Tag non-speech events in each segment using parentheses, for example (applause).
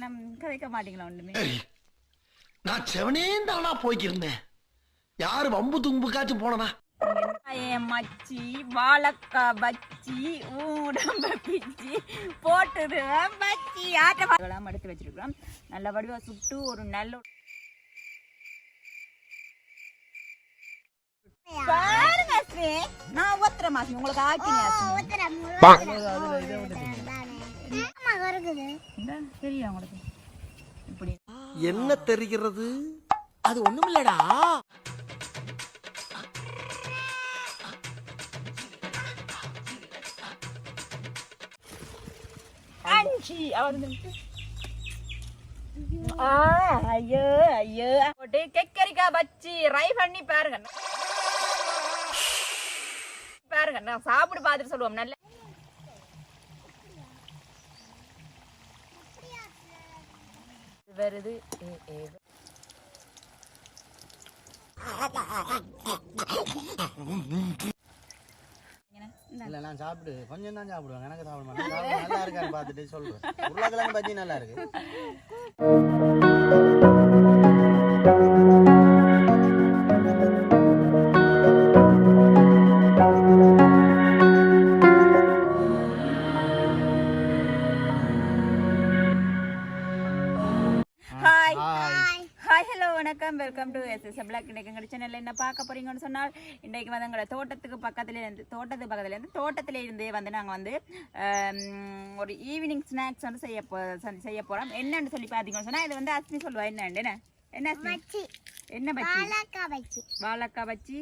கதைக்க மாட்டீங்களா ஒண்ணுமே? நான் செவனேந்தானா போய்க்கிருந்தேன். யாரு வம்பு தும்புக்காச்சும் போனனா மச்சி வாழக்காய் பச்சி உடம்ப பிச்சி போட்டுடுவேன் பச்சி ஆட்டெல்லாம் எடுத்து வச்சிருக்கிறோம். நல்ல வடிவா சுட்டு ஒரு நல்ல பாருங்க நான் ஒத்துற மாசி உங்களுக்கு ஆக்கினி தெரியும் உங்களுக்கு. இப்படி. என்ன தெரிகிறது? அது ஒண்ணும் இல்லடா அஞ்சி அவர் ஆ ஐயோ ஐயோ. போட்டு கெக்கரிக்காய் பச்சி ரை பண்ணி பாருங்க. பாருங்க நான் சாப்பிட்டு பார்த்துட்டு சொல்லுவோம். நல்ல வருது இல்ல நான் சாப்பிடு. கொஞ்சம் தான் சாப்பிடுவேன் எனக்கு சாப்பிட மாட்டேன் சாப்பிட நல்லா இருக்கான்னு பார்த்துட்டு சொல்றேன். உருளைக்கிழங்கு பஜ்ஜி நல்லா இருக்கு. எஸ் பிளாக் எங்கள் சேனலில் என்ன பார்க்க போறீங்கன்னு சொன்னால் இன்றைக்கு வந்து எங்களோட தோட்டத்துக்கு பக்கத்துல இருந்து தோட்டத்துக்கு பக்கத்துல இருந்து தோட்டத்துல இருந்தே வந்து நாங்கள் வந்து ஒரு ஈவினிங் ஸ்நாக்ஸ் வந்து செய்ய போ செய்ய போகிறோம் என்னன்னு சொல்லி பார்த்தீங்கன்னு சொன்னால் இது வந்து அஸ்மி சொல்லுவா. என்னண்டு என்ன என்ன? அஸ்மி என்ன பச்சி வாழைக்காய் பச்சி வாழைக்காய் பச்சி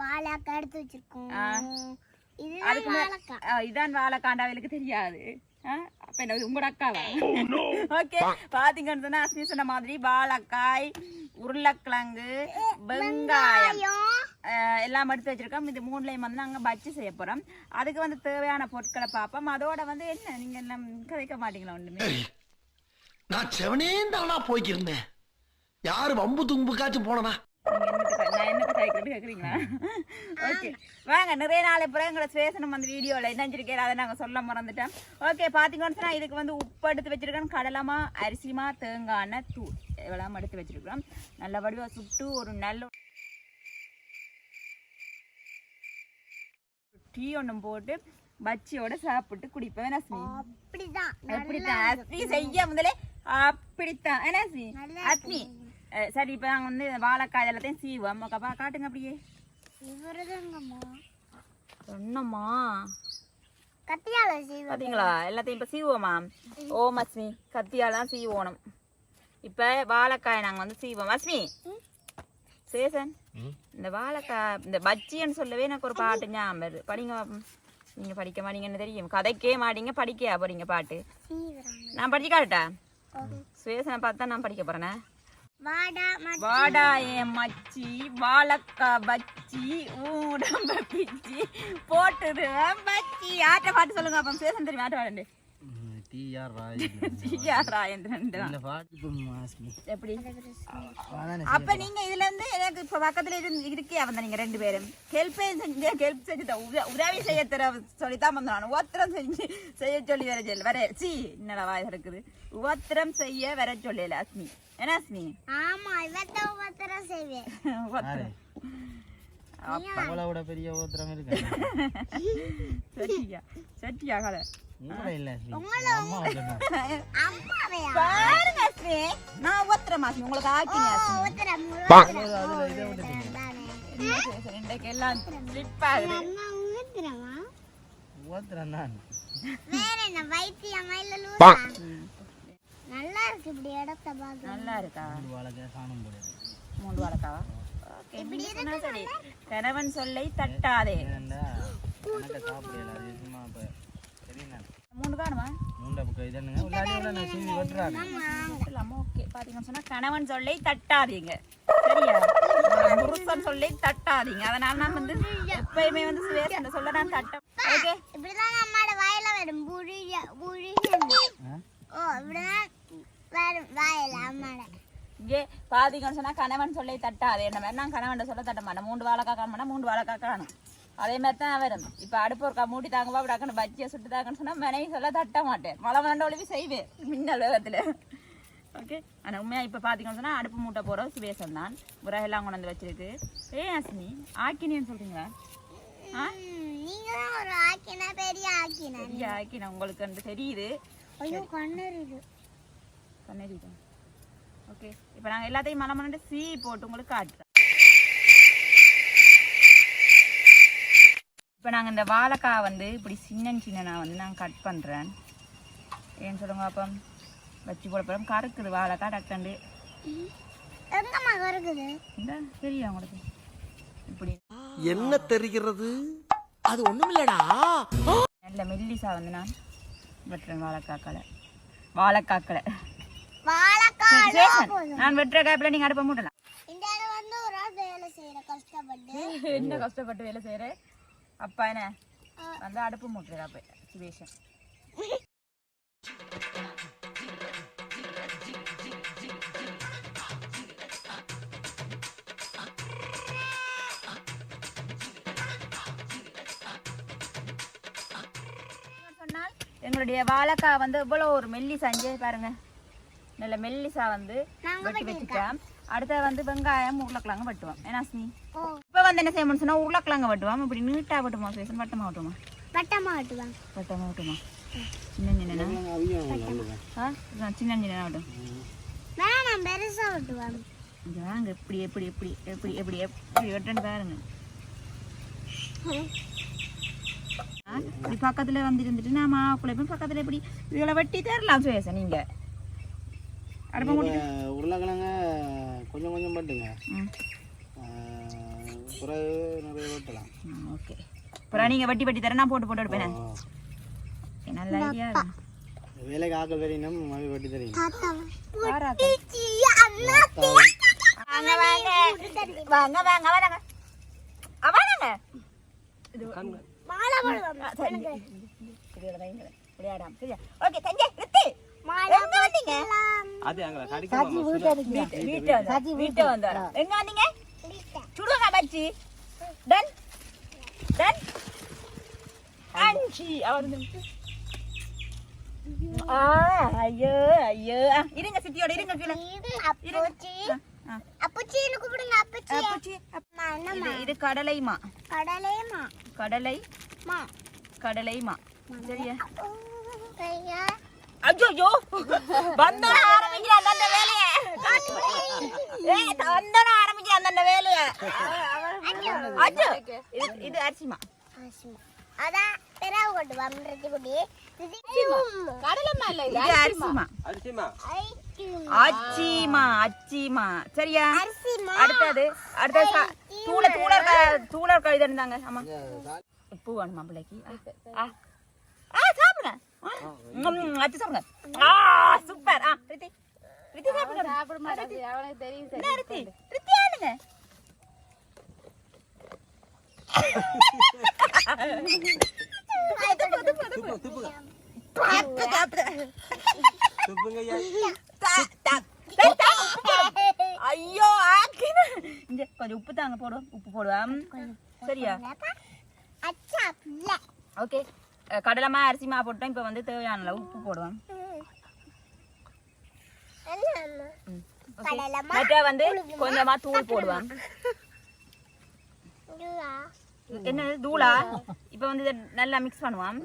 வாழைக்காய் எடுத்து வச்சிருக்கோம். இதான் வாழைக்காண்டா அவளுக்கு தெரியாது? அப்ப என்ன உங்களோட அக்காவா? ஓகே (laughs) பாத்தீங்கன்னு சொன்னா அஸ்மி சொன்ன மாதிரி வாழைக்காய் உருளைக்கிழங்கு வெங்காயம் எல்லாம் எடுத்து வச்சிருக்கோம். இது மூணுலையும் வந்து நாங்கள் பஜ்ஜி செய்ய போறோம். அதுக்கு வந்து தேவையான பொருட்களை பார்ப்போம். அதோட வந்து என்ன? நீங்க எல்லாம் கதைக்க மாட்டீங்களா ஒண்ணுமே? நான் செவனேந்தானா போய்க்கிருந்தேன். யாரு வம்பு தும்புக்காச்சும் போனனா நீங்க என்னத்த க- நான் என்னத்த கதைக்கிறது கேக்குறீங்களா ஓகே வாங்க நிறைய நாள் அப்புறம் எங்களோட சுவேசனம் வந்து வீடியோவில் இணைஞ்சிருக்கேன் அதை நாங்கள் சொல்ல மறந்துட்டோம் ஓகே பார்த்தீங்கன்னு இதுக்கு வந்து உப்பு எடுத்து வச்சிருக்கோம் கடலமா அரிசிமா தேங்காய் தூள் இவ்வளவு எடுத்து வச்சிருக்கிறோம். நல்ல வடிவா சுட்டு ஒரு நல்ல டீ ஒன்றும் போட்டு பச்சியோட சாப்பிட்டு குடிப்பேன். அப்படிதான். அப்படித்தான். அஸ்மி செய்ய முதலே அப்படித்தான். என்ன அஸ்மி சரி இப்போ நாங்கள் வந்து வாழைக்காய் எல்லாத்தையும் சீவோம் ஓகேப்பா காட்டுங்க அப்படியே இவருதாங்கம்மா சொன்னம்மா கத்தியால செய்வோம் பாத்தீங்களா எல்லாத்தையும் இப்போ சீவோமா ஓம் அஸ்மி கத்தியாலாம் சீவோணும் இப்போ வாழைக்காய் நாங்கள் வந்து சீவோம் அஸ்மி சேசன் இந்த வாழைக்காய் இந்த பஜ்ஜின்னு சொல்லவே எனக்கு ஒரு பாட்டு ஞாபகம் வருது படிங்க பாப்போம். நீங்க படிக்க மாட்டீங்கன்னு தெரியும் கதைக்கே மாட்டீங்க படிக்க போறீங்க பாட்டு நான் படிக்க காட்டா சுவேசனை பார்த்தா நான் படிக்க போறேனே வாடா வாடா என் மச்சி? வாழக்கா பச்சி உடம்ப பிச்சி போட்டுடுவேன் பச்சி. யார்கிட்ட பாட்டு சொல்லுங்க அப்போ சுவேசன் தெரியும்? ஆட்ட பாடுண்டு டீ யார் ராய் யார் ராயேந்திரன் தான். இந்த பாட்டு மாஸ்மி. எப்படி? அதானே அப்ப நீங்க இதுல இருந்து எனக்கு இப்ப பக்கத்துல இருந்து இருக்கே வந்த நீங்க ரெண்டு பேரும். ஹெல்ப் செஞ்சு ஹெல்ப் செஞ்சு உதவி செய்ய தர சொல்லித்தான் வந்தான். ஒத்திரம் செஞ்சு செய்ய சொல்லி வர சொல்லி வர சி என்னடா வாய் இருக்குது உபத்திரம் செய்ய வர சொல்லல அஸ்மி. என்ன அஸ்மி? ஆமா இவத்த ஒவ்வொருத்தர செய்வேன். உபத்திரம். அவ்வளோட பெரிய ஓத்திரம் இருக்கு? (laughs) சட்டியா சட்டியா கதை நான் உங்களுக்கு ஆக்கினி அஸ்மி ஒவ்வொருத்தர அதுல இதை விட்டுட்டீங்க இன்றைக்கு எல்லாம் ஸ்லிப் ஆகுது. அம்மா ஊத்துறமா ஓத்திரம் தான் வேற என்ன வைத்தியமா இல்ல லூசா? நல்லா இருக்கு இப்படி இடத்த பாக்க நல்லா இருக்கா? வாழைக்காவா? சொன்னா சரி. கணவன் சொல்லை தட்டாதே. சாப்பிடல அது சும்மா இப்போ மூணு காணுமா கணவன் சொல்லை தட்டாதீங்க. சரியா? புருஷன் சொல்லை தட்டாதீங்க. அதனால நான் வந்து எப்பயுமே வந்து சுவேசன் சொல்ல நான் தட்டம். ஓகே? இப்படிதான் அம்மாட வாயில வரும். புரிய புரிய ஓ இப்படிதான் வரும் வாயில அம்மாட இங்கே சொன்னா கணவன் சொல்லை தட்டாதே. என்ன மாதிரி நான் கணவன் சொல்ல தட்ட மாட்டேன். மூன்று வாழைக்காய் காண மூன்று வாழைக்காய் காணும் அதே மாதிரி தான் வரும் இப்போ அடுப்பு ஒருக்கா மூடி தாங்கப்பா அப்படி டக்குன்னு பஜ்ஜியை சுட்டு தாங்கன்னு சொன்னா மனைவி சொல்ல தட்ட மாட்டேன். மழை மலண்ட ஒளிவி செய்வேன் மின்னல் வேகத்துல. ஓகே ஆனால் உண்மையாக இப்போ பார்த்தீங்கன்னு சொன்னால் அடுப்பு மூட்டை போகிற சுவேசம் தான். உரகெல்லாம் கொண்டு வந்து வச்சிருக்கு. ஏ அஸ்மி ஆக்கினின்னு சொல்கிறீங்களா ஆ? ஒரு ஆக்கினா பெரிய ஆக்கினா? பெரிய ஆக்கின உங்களுக்கு வந்து தெரியுது. ஐயோ கண்ணறிது கண்ணடிதான் ஓகே இப்போ நாங்கள் எல்லாத்தையும் மலை மலண்டு சீ போட்டு உங்களுக்கு காட்டுறோம் இப்போ நாங்கள் இந்த வாழைக்காய் வந்து இப்படி சின்ன சின்னனா வந்து நான் கட் பண்ணுறேன் ஏன்னு சொல்லுங்க அப்போ? வச்சு போட போகிறோம் கறக்குது வாழைக்காய் டக்கண்டு. எங்கம்மா இருக்குது இந்த தெரியும் உங்களுக்கு. இப்படி. என்ன தெரிகிறது? அது ஒண்ணுமில்லடா. நல்ல மெல்லிசா வந்து நான் வெட்டுறேன் வாழைக்காக்களை வாழைக்காக்களை நான் வெட்டுற காப்பில் நீங்கள் அடுப்ப மூட்டலாம். இந்த இடம் வந்து ஒரு ஆள் வேலை செய்யற கஷ்டப்பட்டு. என்ன கஷ்டப்பட்டு வேலை செய்யற? அப்பா என்ன வந்து அடுப்பு மூட்டுறா அப்ப சுவேஷன் சொன்னால் எங்களுடைய வாழைக்காய் வந்து இவ்வளோ ஒரு மெல்லிசா இங்கே பாருங்க. நல்ல மெல்லிசா வந்து வெட்டி வச்சுட்டேன் அடுத்தது வந்து வெங்காயம் உருளைக்கிழங்கு வெட்டுவோம். ஏன்னா ஸ்னி? இப்போ வந்து என்ன செய்யணும்னு சொன்னா உருளைக்கிழங்கு வெட்டுவோம். இப்படி நீட்டா வெட்டுமா சுவேசன் வட்டமா வெட்டுமா வட்டமா வெட்டுவாங்க வட்டமா வெட்டுமா சின்ன சின்ன ஆ இதான் சின்ன சின்ன வெட்டும் வேணாம் பெருசா வெட்டுவாங்க இங்க வாங்க எப்படி எப்படி எப்படி எப்படி எப்படி எப்படி வெட்டுன்னு பாருங்க. இப்படி பக்கத்துல நான் பக்கத்துல இதில் வெட்டி தரலாம் அடுப்ப உருளைக்கிழங்க கொஞ்சம் கொஞ்சம் ஓகே. அப்புறம் நீங்க வெட்டி வெட்டி தர நான் போட்டு போட்டு எடுப்பேன். நல்ல ஐடியா வேலைக்கு மவி வெட்டி தெரியும் தாத்தா வாராக்கா அண்ணா வாங்க வாங்க. வாங்க வாங்க வாங்க. அவனாங்க இது மாலை போடுவாங்க ஆ, சரி. இது வைங்க. விளையாடாம சரியா ஓகே தஞ்சை நிறுத்து மாலை எங்க வந்தீங்க? வீட்டு வீட்டு வந்தா வீட்டு வந்தா எங்க வந்தீங்க? சுடுங்க பச்சி டன் டன் அஞ்சி அவர் வந்து- ஐயோ ஐயோ இருங்க சித்தியோட இருங்க கீழே அப்பூச்சி அப்பூச்சின்னு கூப்பிடுங்க அப்பூச்சி அப்பச்சி, அப்- அம்மா, என்னம்மா இது கடலைமா கடலையம்மா கடலை மா கடலைமா சரியா கையா ஐயோ வந்தோட ஆரம்பிக்கிறான் அந்த வேலைய ஏய் வந்தோட ஆரம்பிக்கிறான் அந்த வேலைய. அச்சோ இது இது அரிசிமா. அதான் பிறகு கொண்டு வம்ரத்தி குடி. கடலைமா இல்ல இது அரிசிமா? ஐஸ்கிரீம் அச்சிமா அச்சிமா சரியா? அரிசிமா. அடுத்தது அடுத்தது தூள தூளர் தூளர் கழுத இருந்தாங்க ஆமா உப்பு வேணுமா பிள்ளைக்கு? ஆ ஆ. சாப்பிடுங்க. அச்சு சாப்பிடுங்க. ஆ சூப்பர். ஆ ரித்தி ரித்தி சாப்பிடுங்க சாப்பிட மாட்டேன். அவனுக்கு தெரியும் என்ன ரித்தி? ரித்தி ஆளுங்க (laughs) ஐயோ ஆக்கின இங்க கொஞ்சம் உப்பு தாங்க போடுவோம். உப்பு போடுவோம். சரியா? அச்சா பிள்ளை ஓகே. கடலைமா அரிசிமா போட்டோம் இப்போ வந்து தேவையான அளவு உப்பு போடுவோம் என்னம்மா ம். Okay. கடலைமா மற்ற வந்து கொஞ்சமா தூள் இதுவா என்ன தூளா? இப்போ வந்து நல்லா மிக்ஸ் பண்ணுவோம்.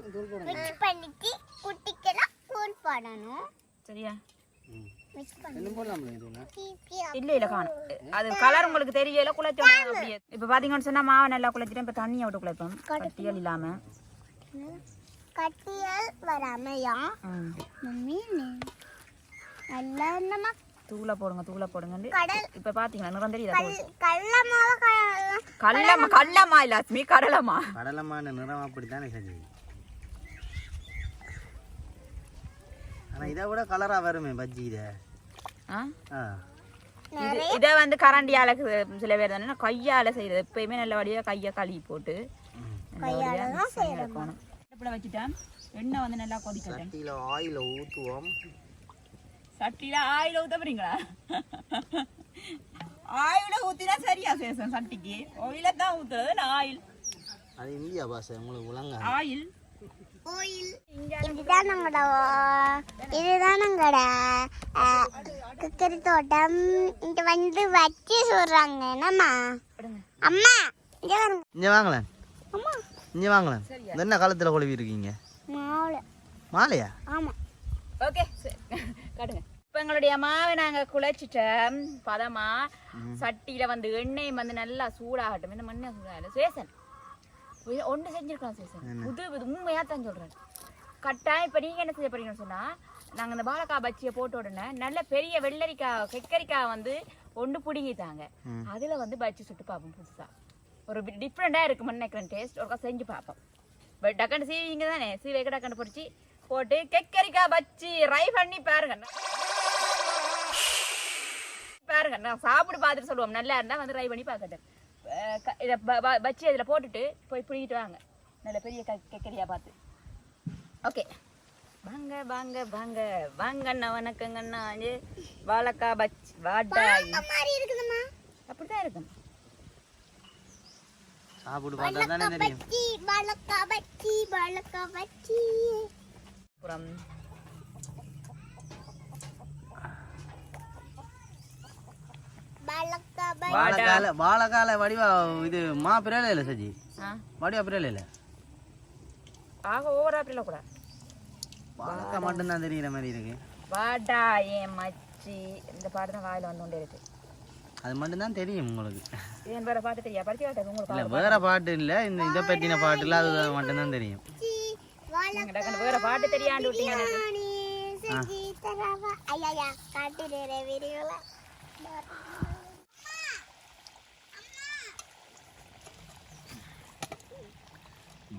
மிக்ஸ் பண்ணிட்டு குட்டிக்கெல்லாம் தூள் போடணும். சரியா? இல்ல இல்ல காணும். அது கலர் உங்களுக்கு தெரியல குழைச்சோம் அப்படியே. இப்போ பாத்தீங்கன்னு சொன்னா மாவை நல்லா குழைச்சிட்டு இப்போ தண்ணியை விட்டு குழைப்போம். கட்டியல் இல்லாம. கட்டியல் வராமையா? ம். மம்மி நல்லா தூளை போடுங்க தூளை போடுங்க. கடல். இப்போ பாத்தீங்களா? நிறம் தெரியுதா தூள் கள்ள மாவை க- கல்லம்மா கல்லம்மா இல்ல அஸ்மி கடலம்மா. கடலமான நிறம் அப்படித்தானே சரி. ஆனா இதை விட கலரா வருமே பஜ்ஜி இத. இது வந்து கரண்டியால சில பேர் தானே கையால செய்யறது. எப்பயுமே நல்லபடியா கையை கழுவி போட்டு வச்சுட்டேன். எண்ணெய் வந்து நல்லா கொதிக்கட்டும். ஆயில ஊத்துவோம். சட்டியில ஆயில ஊத்த போறீங்களா ஆயில ஊத்தினா சரியா சேசம் சட்டிக்கு ஆயில தான் ஊத்துறது நான் ஆயில் அது இந்தியா பாச உங்களுக்கு உலங்க ஆயில் கோயில் இதுதான் நம்மட இதுதான் நம்மட கிக்கரி தோட்டம் இங்க வந்து வச்சு சொல்றாங்க என்னம்மா அம்மா இங்க பாருங்க இங்கே வாங்களேன் அம்மா இங்கே வாங்களேன் இந்த என்ன காலத்தில் கொழுவி இருக்கீங்க மாவுல மாலையா ஆமா ஓகே காட்டுங்க. இப்போ எங்களுடைய மாவை நாங்க குழைச்சிட்டோம். பதமா சட்டியில வந்து எண்ணெய் வந்து நல்லா சூடாகட்டும். இந்த மண்ணை சூடாகல சேசன். ஒன்று செஞ்சிருக்கோம் சேசன். புது புது உண்மையா தான் சொல்றேன். கட்டாயம் இப்போ நீங்க என்ன செய்ய போறீங்கன்னு சொன்னா நாங்க இந்த பாலக்காய் பச்சியை போட்ட உடனே நல்ல பெரிய வெள்ளரிக்காய் கெக்கரிக்காய் வந்து ஒன்று பிடுங்கிட்டாங்க அதுல வந்து பச்சி சுட்டு பார்ப்போம் புதுசா. ஒரு டிஃப்ரெண்டா இருக்கு நினைக்கிறேன் டேஸ்ட் ஒருக்கா செஞ்சு பார்ப்போம். பட் டக்கண்டு சீவிங்க தானே சீவை டக்கண்டு பொரிச்சு போட்டு கெக்கரிக்காய் பச்சி ரை பண்ணி பாருங்க. பாருங்க நான் சாப்பிட்டு பார்த்துட்டு சொல்லுவோம். நல்லா இருந்தா வந்து ட்ரை பண்ணி க- இதை பச்சி அதில் போட்டுட்டு போய் பிடிக்கிட்டு வாங்க. நல்ல பெரிய க கெக்கரியா பார்த்து. ஓகே. வாங்க வாங்க வாங்க. வாங்கண்ணா வணக்கங்கண்ணா பச்சி வாடாய் மாதிரி இருக்குதும்மா. அப்படிதான் இருக்கும். சாப்பிட்டு பார்த்தா தானே தெரியும். பச்சி பழக்கா பச்சி பழக்கா பச்சி. அப்புறம் வாழைக்கால வாழைக்கால வடிவா இது மா பிறல இல்லை சஜி? ஆ. வடிவா பிறல இல்லை? ஆக ஓவரா அப்படில கூட. வாழைக்காய் மட்டும்தான் தெரியுற மாதிரி இருக்கு. வாடா ஏன் மச்சி. இந்த பாட்டு தான் வாயில வந்து கொண்டே இருக்கு. அது மட்டும்தான் தெரியும் உங்களுக்கு. வேற பாட்டு தெரியா படிச்சு உங்களுக்கு இல்லை வேற பாட்டு இல்லை. இந்த இதை பற்றின பாட்டு இல்லை அது மட்டும்தான் தெரியும். நீங்க டக்குனு வேற பாட்டு தெரியாண்டு விட்டீங்க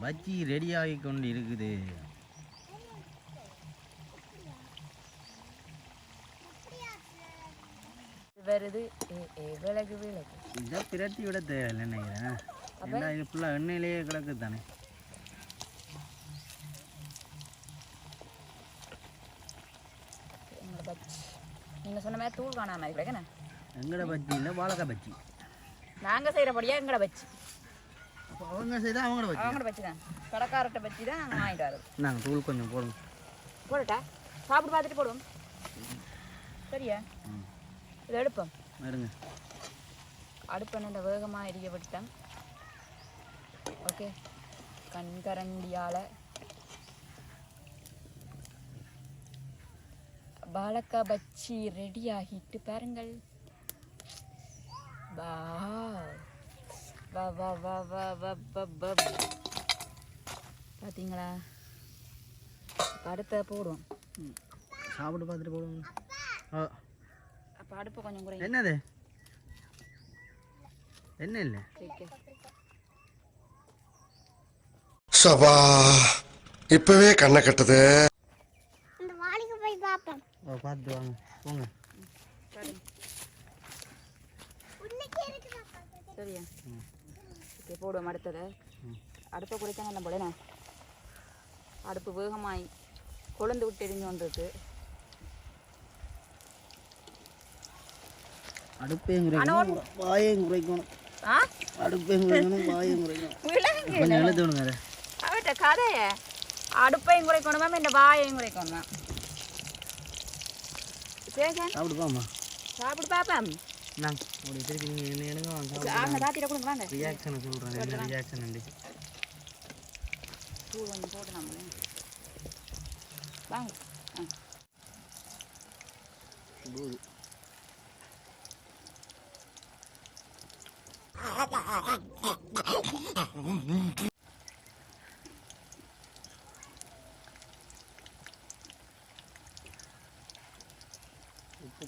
பஜ்ஜி ரெடி ஆகி கொண்டு இருக்குது வருது. ஏ, ஏ, விலகு விலகு. இதை பிரட்டி விட தேவையில்லை நினைக்கிறேன் ஏன்னா இது ஃபுல்லாக எண்ணெயிலேயே கிடக்குது தானே? எங்களோட பச்சி நீங்க சொன்ன மாதிரி தூள் காணாம மாதிரி கிடைக்கண்ணே எங்கட பஜ்ஜி இல்லை வாழைக்காய் பஜ்ஜி. நாங்க செய்யறபடியா எங்கட அப்போ அவங்க செய்தால் அவங்களோட பஜ்ஜி. அவங்களோட பச்சி தான். கடைக்காரட்ட பச்சி தான் நாங்கள் வாங்கிட்டு வரோம் நாங்கள் தூள் கொஞ்சம் போடுங்க போடட்டா? சாப்பிட்டு பார்த்துட்டு போடுவோம். சரியா. இதை எடுப்போம். வருங்க அடுப்பை நல்ல வேகமாக எரிய விட்டேன் ஓகே. கண்கரண்டியால் பாலக்கா பச்சி ரெடி ஆகிட்டு பாருங்கள். வா. வா வா வா வா வா வா போடுவோம். சாப்பிட்டு பார்த்துட்டு போடுவோம். அப்போ அடுப்பு கொஞ்சம் குறை என்னது? என்ன இல்லை? சபா இப்பவே கண்ணை கட்டுது. பார்த்துட்டு வாங்க போங்க சரியா ஓகே போடுவோம் அடுத்தது அடுப்பை குறைக்க நம்ம போடனே அடுப்பு வேகமாய் கொழுந்து விட்டு எரிஞ்சு கொண்டிருக்கு அடுப்பையும் குறைக்கணும் வாயையும் குறைக்கணும் அடுப்பையும் குறைக்கணும் வாயையும் குறைக்கணும் கொஞ்சம் எழுதுணுங்க அவட்ட கதைய அடுப்பையும் குறைக்கணும் இந்த வாயையும் குறைக்கணும் சாப்பிட்டு போமா சாப்பிட்டு பாப்பேன் நான் அப்படி திருப்பி நீங்கள் என்ன எடுங்க வாங்க அங்கே தாத்திட கொடுங்க வாங்க. ரியாக்ஷனை சொல்கிறேன் என்ன ரியாக்ஷன் இருந்துச்சு பூ கொஞ்சம் போட்டு நம்மளே. வாங்க. ஆ.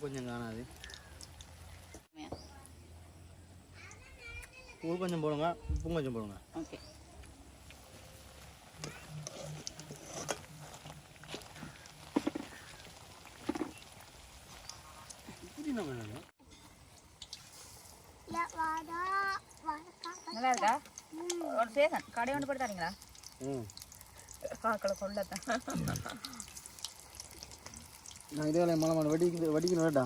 கொஞ்சம் காணாது. உப்பு கொஞ்சம் போடுங்க உப்பும் கொஞ்சம் போடுங்க. ஓகே. நல்லா இருக்கா ஒரு சேகன் கடை ஒன்று போட்டு தரீங்களா? ம். பார்க்கல கொள்ளத்தான். நான் இதே வேலை மலை மலை வடிக்க வடிக்கணும் வேட்டா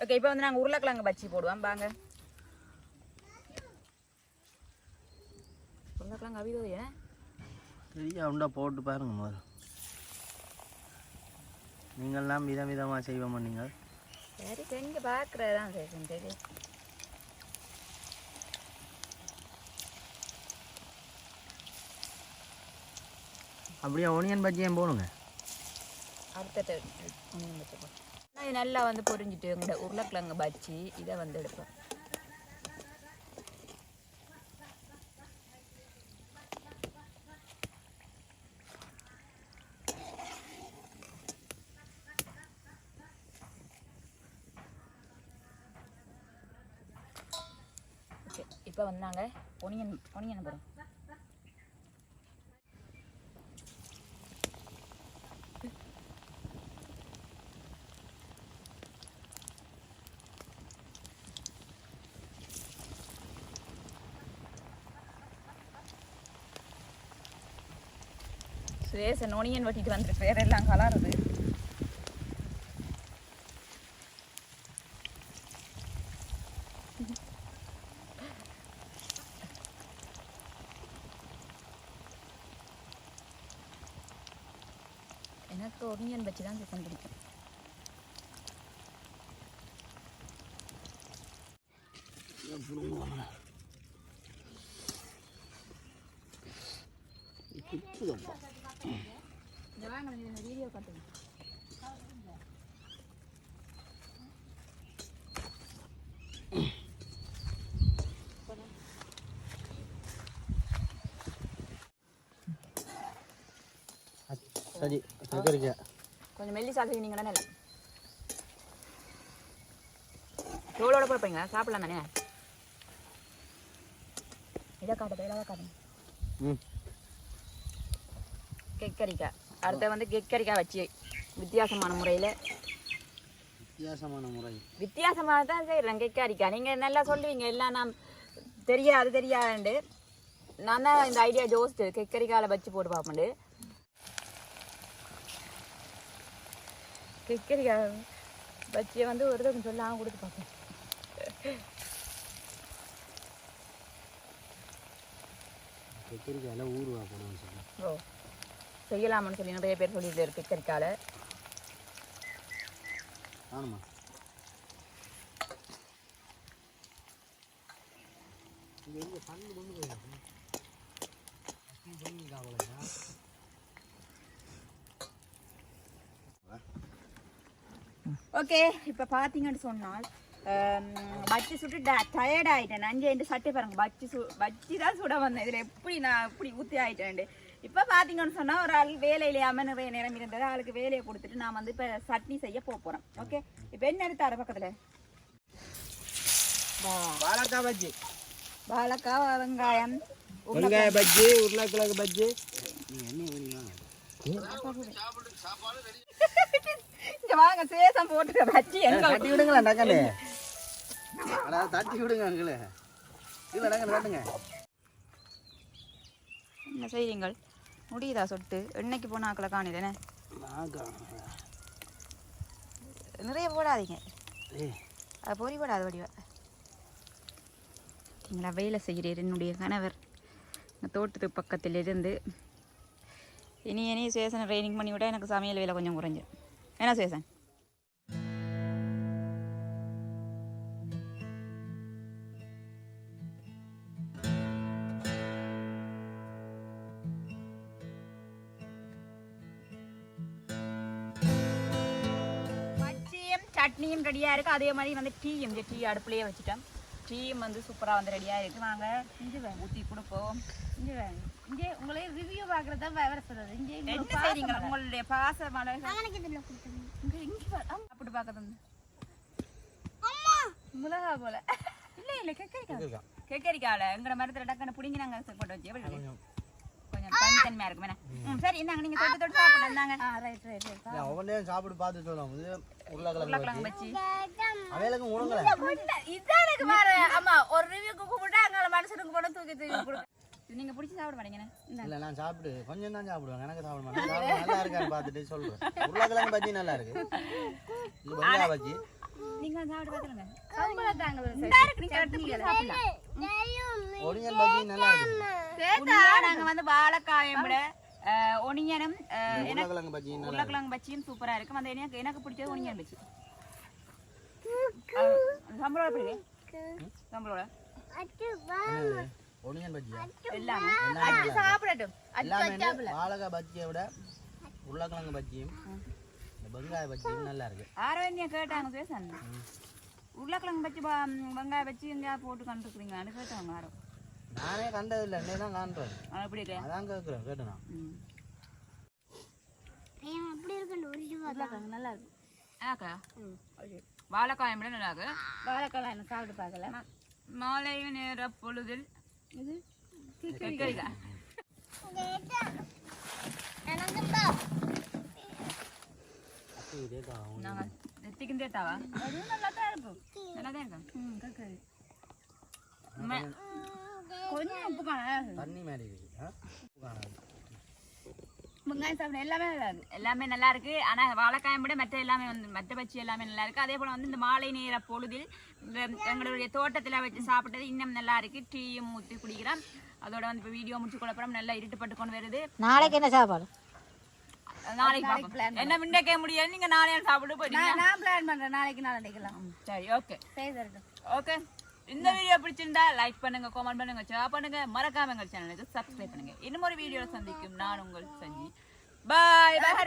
ஓகே இப்போ வந்து நாங்கள் உருளைக்கிழங்கு பச்சி போடுவோம் வாங்க. உருளைக்கிழங்கு அவிதோ ஏன்? சரியா உண்டா போட்டு பாருங்க முதல்ல. நீங்கள்லாம் விதம் விதமாக செய்வோமா நீங்கள்? சரி செஞ்சு பார்க்குறதான் சரி சரி. அப்படியே ஒனியன் பஜ்ஜியும் போடுங்க? அடுத்த ஒன்றும் வச்சுப்போம் இது நல்லா வந்து பொரிஞ்சிட்டு இந்த உருளைக்கிழங்கு பஜ்ஜி இதை வந்து எடுப்போம் ஓகே இப்போ வந்தாங்க ஒனியன் ஒனியன் போகிறோம் சுரேசன் ஒனியன் வெட்டிட்டு வந்துருக்கு வேற எல்லாம் கலருது. எனக்கு ஒனியன் வச்சு தான் சிக்கன் பிடிக்கும். Thank you. வீடியோ காட்டுங்க சரி கத்திரிக்காய் கொஞ்சம் மெல்லி சாப்பிட்டு நீங்கள் தானே தோலோட போடுப்பீங்க சாப்பிடலாம் தானே இதை காட்டுது இதை காட்டுங்க ம். கெக்கரிக்காய் அடுத்த வந்து கெக்கரிக்காய் வச்சு வித்தியாசமான முறையில். வித்தியாசமான முறை. வித்தியாசமாக தான் செய்கிறேன் கெக்கரிக்காய் நீங்கள் நல்லா சொல்லுவீங்க எல்லாம் நான் தெரியாது தெரியாதுண்டு நான் தான் இந்த ஐடியா ஜோஸ்ட்டு கெக்கரிக்காயில் வச்சு போட்டு பார்ப்பேன் கெக்கரிக்காய் வச்சு வந்து ஒரு தடவை சொல்லாமல் கொடுத்து பார்ப்பேன். கத்திரிக்காயில் ஊறுவா போடுவோம் சொல்லி ஓ. செய்யலாம்னு சொல்லி நிறைய பேர் சொல்லிட்டு இருக்கு கெக்கரிக்காயில் ஆமாம் ஓகே இப்போ பார்த்தீங்கன்னு சொன்னால் பச்சி சுட்டு டயர்ட் ஆயிட்டேன். அஞ்சு ரெண்டு சட்டை பாருங்க. பச்சி சு பச்சி தான் சுட வந்தேன். இதில் எப்படி நான் இப்படி ஊற்றி ஆயிட்டேன் இப்போ பார்த்தீங்கன்னு சொன்னால் ஒரு ஆள் வேலையிலையாம நிறைய நேரம் இருந்தது. ஆளுக்கு வேலையை கொடுத்துட்டு நான் வந்து இப்போ சட்னி செய்ய போக போகிறேன் ஓகே? இப்போ என்ன எடுத்தார பக்கத்தில்? வாழைக்காய் பஜ்ஜி. வாழைக்காய் வெங்காயம் வெங்காய பஜ்ஜி உருளைக்கிழங்கு பஜ்ஜி. இங்க வாங்க சேசம் போட்டு பச்சி எங்க தட்டி விடுங்களேன் டக்கனு அடா தட்டி விடுங்க அங்கிள். இல்லை டக்கனு காட்டுங்க. என்ன செய்றீங்கள்? முடியுதா சொட்டு? எண்ணெய்க்கு போன ஆக்களை காணிதானே நிறைய போடாதீங்க. அது பொறி போடாத வடிவ. நீங்களா வேலை செய்கிறீர் என்னுடைய கணவர். தோட்டத்து பக்கத்தில் இருந்து இனி இனி சேசனை ட்ரைனிங் பண்ணி விட எனக்கு சமையல் வேலை கொஞ்சம் குறைஞ்சிரும். என்ன சேசன்? சட்னியும் ரெடியாக இருக்குது அதே மாதிரி வந்து டீயும் டீ அடுப்புலேயே வச்சுட்டோம் டீயும் வந்து சூப்பராக வந்து ரெடியாக இருக்குது வாங்க. இஞ்சி வேங்க ஊற்றி கொடுப்போம் இஞ்சி வேங்க இங்கே உங்களே ரிவ்யூ பார்க்குறது தான் வேற சொல்றது. இங்கே என்ன செய்றீங்க? உங்களுடைய பாசமான இங்கே இங்கே அப்படி பார்க்கறது அம்மா! மிளகா போல. இல்லை இல்லை கெக்கரிக்காய். கெக்கரிக்காவில் எங்களோட மரத்தில் டக்குன்னு பிடிங்கி நாங்கள் போட்டு வச்சு. எப்படி தனித்தன்மையாக இருக்கும். ம் சரி இந்தாங்க நீங்கள் தொட்டு தொட்டு சாப்பிட இந்தாங்க. Right right right. ஒவ்வொன்றையும் சாப்பிட்டு பார்த்து சொல்லுவோம் இது உருளைக்கிழங்கு வச்சு. அவைகளுக்கும் உணங்களேன் இதான் எனக்கு வேற ஆமா ஒரு ரிவ்யூக்கு கூப்பிட்டு அங்க மனுஷனுக்கு போட தூக்கி தூக்கி கொடுங்க நீங்க பிடிச்சி சாப்பிட மாட்டீங்கண்ணே இல்லை நான் சாப்பிட்டு கொஞ்சம் தான் சாப்பிடுவேன். எனக்கு சாப்பிட மாட்டேன். சாப்பிட நல்லா இருக்கான்னு பார்த்துட்டு சொல்கிறேன் உருளைக்கிழங்கு பஜ்ஜி நல்லா இருக்கு. பஜ்ஜி. நீங்க சாப்பிட்டு பாத்துருங்க சம்பளத்தாங்க இந்தா இருக்கு, நீங்க எடுத்து சாப்பிடலாம். ஒடிஞ்சல் பஜ்ஜி நல்லா இருக்கு உண்மையா நாங்க வந்து வாழைக்காயும் விட ஒனியனும் உருளைக்கிழங்கு பஜ்ஜி நல்லா இருக்கு உருளைக்கிழங்கு பச்சியும் சூப்பரா இருக்கும். அந்த எனக்கு எனக்கு பிடிச்சது ஒனியன் பச்சி அஹ், சம்பளம் எப்படி சம்பளோட என்னது? ஒனியன் பஜ்ஜியா? எல்லாமே. அச்சு சாப்பிடட்டும். எல்லாமே வாழைக்காய் பஜ்ஜியை விட உருளைக்கிழங்கு பஜ்ஜியும் வெங்காய பஜ்ஜியும் நல்லா இருக்கு. ஆரோக்கிய கேட்டாங்க பேசன் உருளைக்கிழங்கு பச்சி பா- வெங்காயம் வச்சு எங்கேயா போட்டு கண்டுக்குறீங்களான்னு கேட்டாங்க யாரும் நானே கண்டதில்லை என்னே தான் காண்றேன் இருக்கு? அதான் கேட்குறேன் கேட்டுனா ஒரு உருளைக்கிழங்கு நல்லா இருக்கும் ஆக்கா வாழைக்காயம் விட நல்லா இருக்கு. வாழைக்காய் என்ன சாப்பிட்டு பார்க்கல. மாலை நேர பொழுதில் இது? கக்கரிக்கா எனக்கு அப்படி இதே தான் நாங்க நெத்திக்கும் தேத்தாவா அதுவும் நல்லா தான் இருக்கும் நல்லா தான் இருக்கும் ம் கக்கரி கொஞ்சம் உப்பு காணும் தண்ணி மாதிரி உப்பு காணாது. வெங்காயம் சாப்பிட எல்லாமே நல்லா இருக்கு எல்லாமே நல்லா இருக்கு ஆனா வாழைக்காயம் விட மற்ற எல்லாமே வந்து மற்ற பச்சி எல்லாமே நல்லா இருக்கு அதே போல வந்து இந்த மாலை நேர பொழுதில் எங்களுடைய தோட்டத்துல வச்சு சாப்பிட்டது இன்னும் நல்லா இருக்கு டீயும் ஊற்றி குடிக்கிறோம் அதோட வந்து இப்போ வீடியோ முடிச்சு குழப்பம் நல்லா இருட்டுப்பட்டு கொண்டு வருது நாளைக்கு என்ன சாப்பாடு நாளைக்கு என்ன முன்னே முடியாது. நீங்க நாளைக்கு சாப்பிட்டு போயிட்டீங்க நான் பிளான் பண்றேன். நாளைக்கு நாளைக்கலாம் சரி ஓகே. ஓகே. இந்த வீடியோ பிடிச்சிருந்தா லைக் பண்ணுங்க கமெண்ட் பண்ணுங்க ஷேர் பண்ணுங்க. மறக்காம எங்கள் சேனலுக்கு சப்ஸ்கிரைப் பண்ணுங்க. இன்னும் ஒரு வீடியோ சந்திக்கும். நான் உங்கள் சஞ்சி பாய் பாய்